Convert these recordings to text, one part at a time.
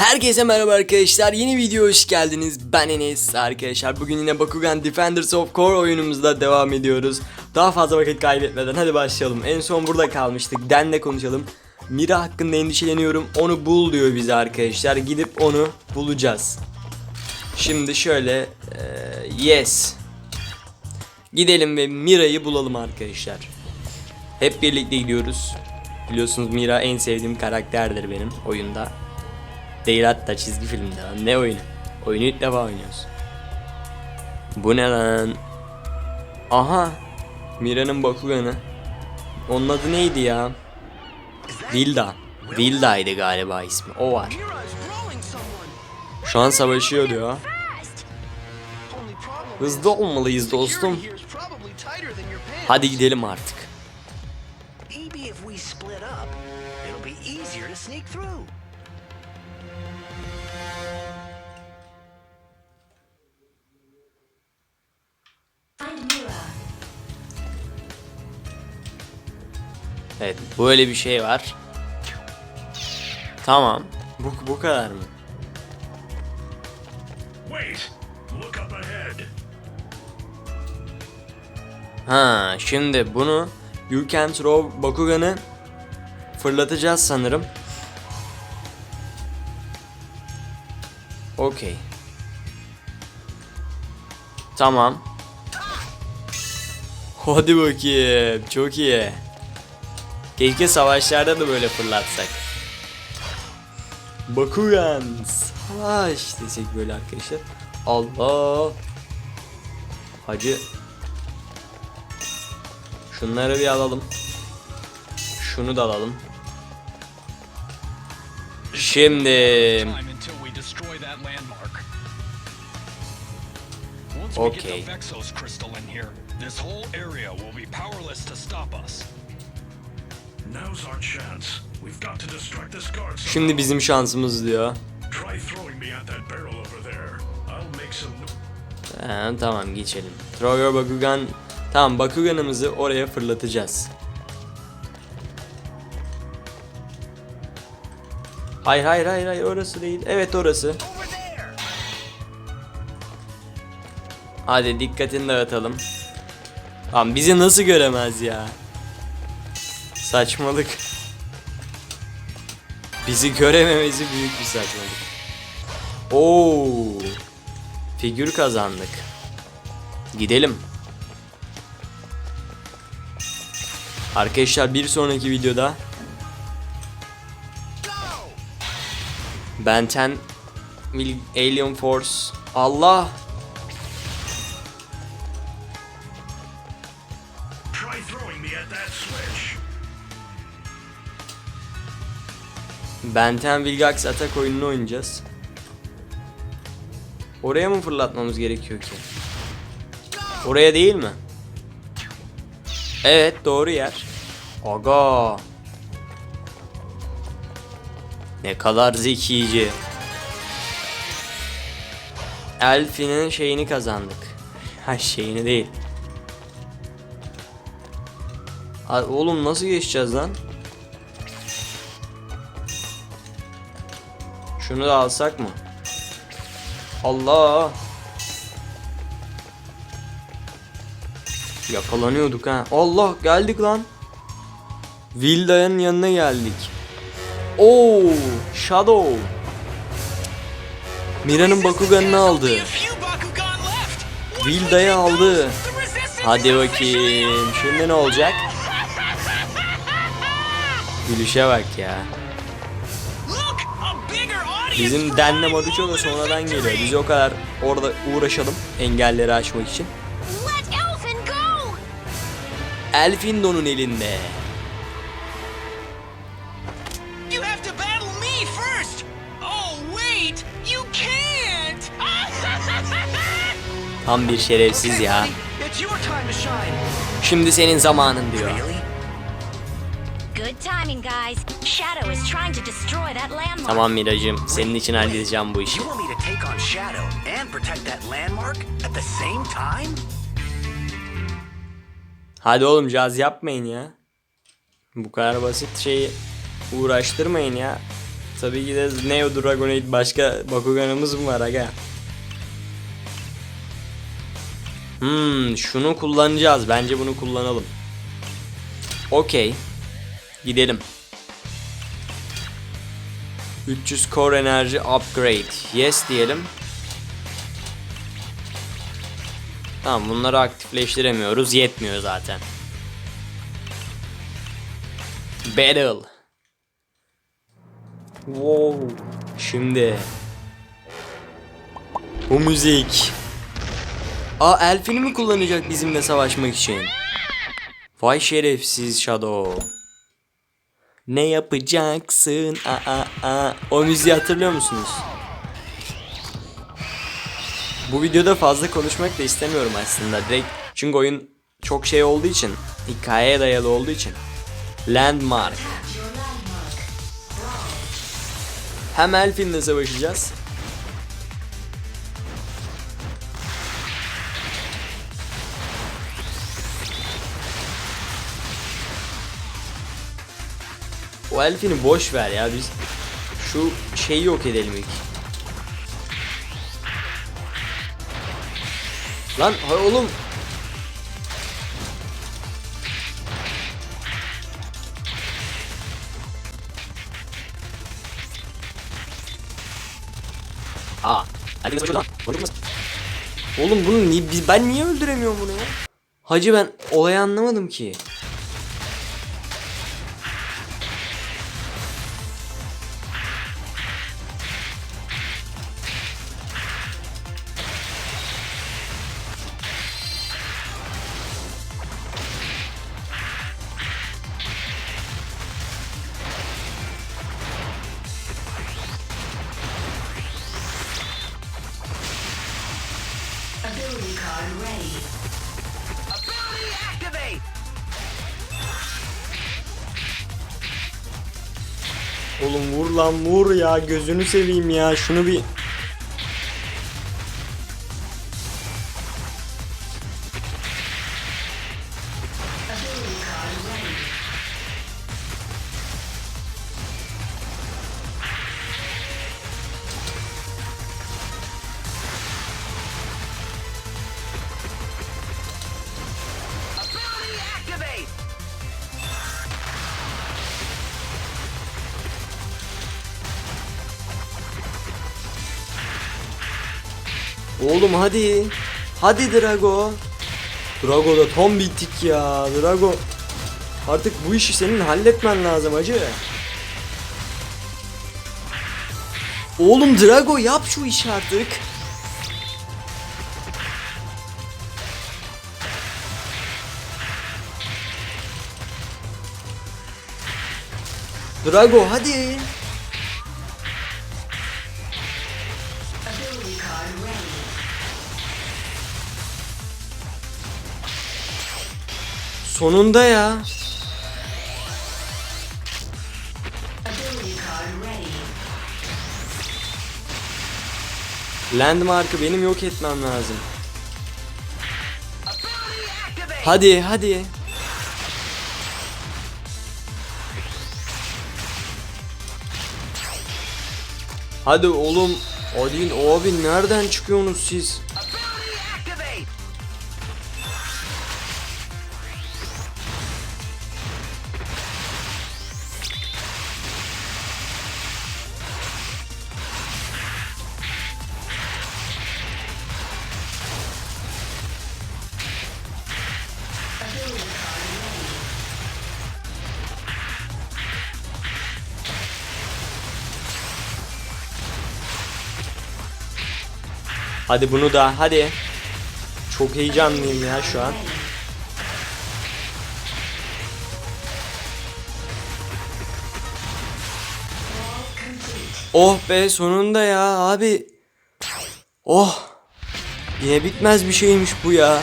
Herkese merhaba arkadaşlar. Yeni video hoş geldiniz. Ben Enes arkadaşlar. Bugün yine Bakugan Defenders of Core oyunumuzda devam ediyoruz. Daha fazla vakit kaybetmeden hadi başlayalım. En son burada kalmıştık. Den'le konuşalım. Mira hakkında endişeleniyorum. Onu bul diyor bize arkadaşlar. Gidip onu bulacağız. Şimdi şöyle eee, yes. Gidelim ve Mira'yı bulalım arkadaşlar. Hep birlikte gidiyoruz. Biliyorsunuz Mira en sevdiğim karakterdir benim oyunda. Değil hatta çizgi filmde lan. Ne oyunu? Oyunu ilk defa oynuyoruz. Bu ne lan? Aha. Mira'nın Bakugan'ı. Onun adı neydi ya? Vilda. Vilda'ydı galiba ismi. O var. Şu an savaşıyor diyor. Hızlı olmalıyız dostum. Hadi gidelim artık. Evet böyle bir şey var. Tamam. Bu, bu kadar mı? Ha şimdi bunu You Can Throw Bakugan'ı fırlatacağız sanırım. Okey. Tamam. Hadi bakayım. Çok iyi. Keşke savaşlarda da böyle fırlatsak. Bakugan savaş desek böyle arkadaşlar. Allah. Hacı Şunları bir alalım. Şunu da alalım. Şimdi time şimdi bizim şansımız diyor. Ha, tamam geçelim. Throw your Bakugan. Tamam Bakugan'ımızı oraya fırlatacağız. Hayır hayır hayır hayır orası değil. Evet orası. Hadi dikkatini dağıtalım. Tamam bizi nasıl göremez ya? Saçmalık. Bizi görememesi büyük bir saçmalık. Oo. Figür kazandık. Gidelim. Arkadaşlar bir sonraki videoda Ben 10 Mil- Alien Force Allah Benten Vilgax atak oyununu oynayacağız. Oraya mı fırlatmamız gerekiyor ki? Oraya değil mi? Evet doğru yer. Aga. Ne kadar zekice. Elfi'nin şeyini kazandık. Ha şeyini değil. Oğlum nasıl geçeceğiz lan? Şunu da alsak mı? Allah! Yakalanıyorduk ha. Allah geldik lan. Vilda'nın yanına geldik. Oo, Shadow. Mira'nın Bakugan'ını aldı. Vilda'yı aldı. Hadi bakayım. Şimdi ne olacak? Gülüşe bak ya. Bizim Denle Marucho da sonradan geliyor. Biz o kadar orada uğraşalım engelleri aşmak için. Elfindo'nun elinde. Oh! Tam bir şerefsiz ya. Şimdi senin zamanın diyor. Good timing, guys. Shadow is trying to destroy that landmark. Tamam Miracım, senin için halledeceğim bu işi. You want me to take on Shadow and protect that landmark at the same time? Hadi oğlum caz yapmayın ya. Bu kadar basit şeyi uğraştırmayın ya. Tabii ki de Neo Dragonite başka Bakuganımız mı var aga? Hmm, şunu kullanacağız. Bence bunu kullanalım. Okey. Gidelim. 300 core enerji upgrade. Yes diyelim. Tamam bunları aktifleştiremiyoruz. Yetmiyor zaten. Battle. Wow. Şimdi. Bu müzik. Aa Elfini mi kullanacak bizimle savaşmak için? Vay şerefsiz Shadow. Ne yapacaksın? Aa, aa. O müziği hatırlıyor musunuz? Bu videoda fazla konuşmak da istemiyorum aslında. Direkt çünkü oyun çok şey olduğu için, hikayeye dayalı olduğu için. Landmark. Hem Elfin'le savaşacağız. O Elfin'i boş ver ya biz şu şeyi yok edelim ilk. Lan hay oğlum. Aa. Oğlum bunu biz- ben niye öldüremiyorum bunu ya? Hacı ben olayı anlamadım ki. Ability activate! Oğlum vur lan vur ya gözünü seveyim ya şunu bir Oğlum hadi. Hadi Drago. Drago da tam bittik ya. Drago. Artık bu işi senin halletmen lazım acı. Oğlum Drago yap şu işi artık. Drago hadi. Sonunda ya. Landmark'ı benim yok etmem lazım. Hadi hadi. Hadi oğlum. Odin abi nereden çıkıyorsunuz siz? Hadi bunu da hadi. Çok heyecanlıyım ya şu an. Oh be sonunda ya abi. Oh. Yine bitmez bir şeymiş bu ya.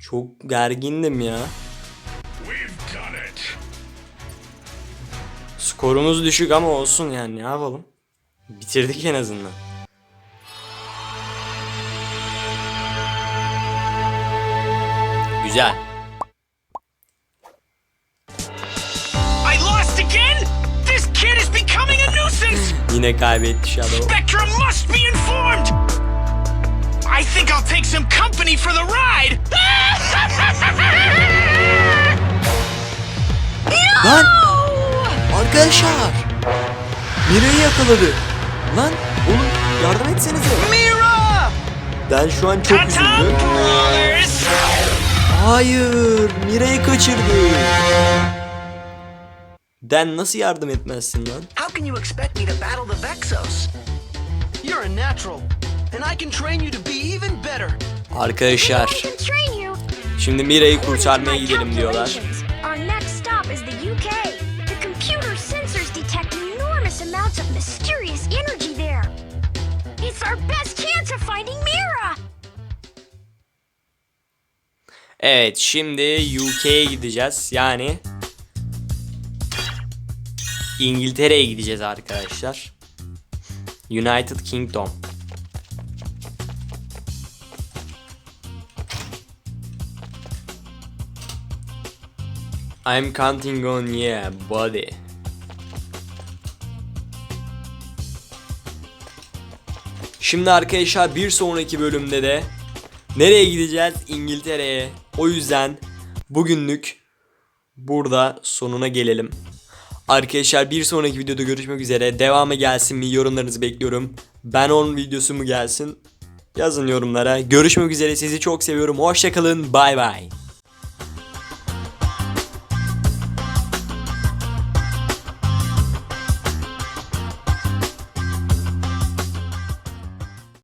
Çok gergindim ya. Skorumuz düşük ama olsun yani ne yapalım. Bitirdik en azından. Güzel. I lost again? This kid is becoming a nuisance. Yine kaybetti Shadow. Spectrum must be informed. I think I'll take some company for the ride. Lan! Arkadaşlar! Mira'yı yakaladı. Lan oğlum yardım etsenize. Mira! Ben şu an çok üzüldüm. Hayır, Mira'yı kaçırdı. Den nasıl yardım etmezsin lan? How can you expect me to battle the Vexos? You're a natural, and I can train you to be even better. Arkadaşlar, şimdi Mira'yı kurtarmaya gidelim diyorlar. Our best chance of finding Mira. Evet, şimdi UK'ye gideceğiz. Yani İngiltere'ye gideceğiz arkadaşlar. United Kingdom. I'm counting on yeah, buddy. Şimdi arkadaşlar bir sonraki bölümde de nereye gideceğiz? İngiltere'ye. O yüzden bugünlük burada sonuna gelelim. Arkadaşlar bir sonraki videoda görüşmek üzere. Devamı gelsin mi? Yorumlarınızı bekliyorum. Ben onun videosu mu gelsin? Yazın yorumlara. Görüşmek üzere. Sizi çok seviyorum. Hoşçakalın. Bay bay.